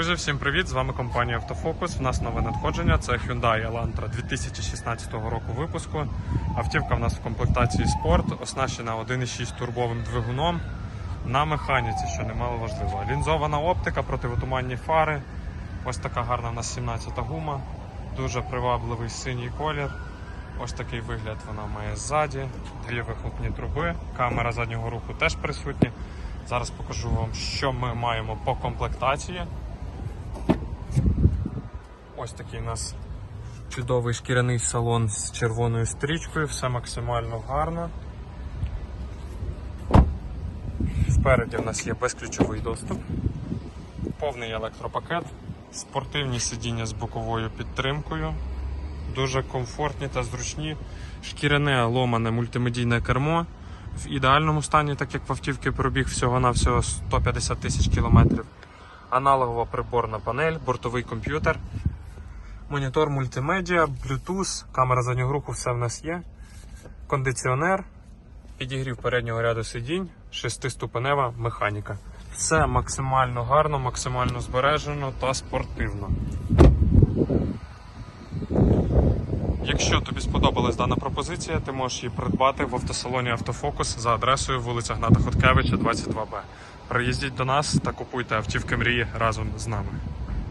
Друзі, всім привіт! З вами компанія Автофокус. В нас нове надходження. Це Hyundai Elantra 2016 року випуску. Автівка в нас в комплектації спорт, оснащена 1,6 турбовим двигуном на механіці, що немало важливо. Лінзована оптика, противотуманні фари. Ось така гарна в нас 17-та гума. Дуже привабливий синій колір. Ось такий вигляд вона має ззаді. Дві вихлопні труби. Камера заднього руху теж присутня. Зараз покажу вам, що ми маємо по комплектації. Ось такий у нас чудовий шкіряний салон з червоною стрічкою, все максимально гарно. Спереді в нас є безключовий доступ, повний електропакет, спортивні сидіння з боковою підтримкою, дуже комфортні та зручні, шкіряне ломане мультимедійне кермо. В ідеальному стані, так як в автівки пробіг всього-навсього 150 тисяч кілометрів. Аналогова приборна панель, бортовий комп'ютер, монітор мультимедіа, Bluetooth, камера заднього руху, все в нас є. Кондиціонер, підігрів переднього ряду сидінь, шестиступенева механіка. Все максимально гарно, максимально збережено та спортивно. Якщо тобі сподобалась дана пропозиція, ти можеш її придбати в автосалоні Автофокус за адресою вулиця Гната Хоткевича, 22Б. Приїздіть до нас та купуйте автівки мрії разом з нами.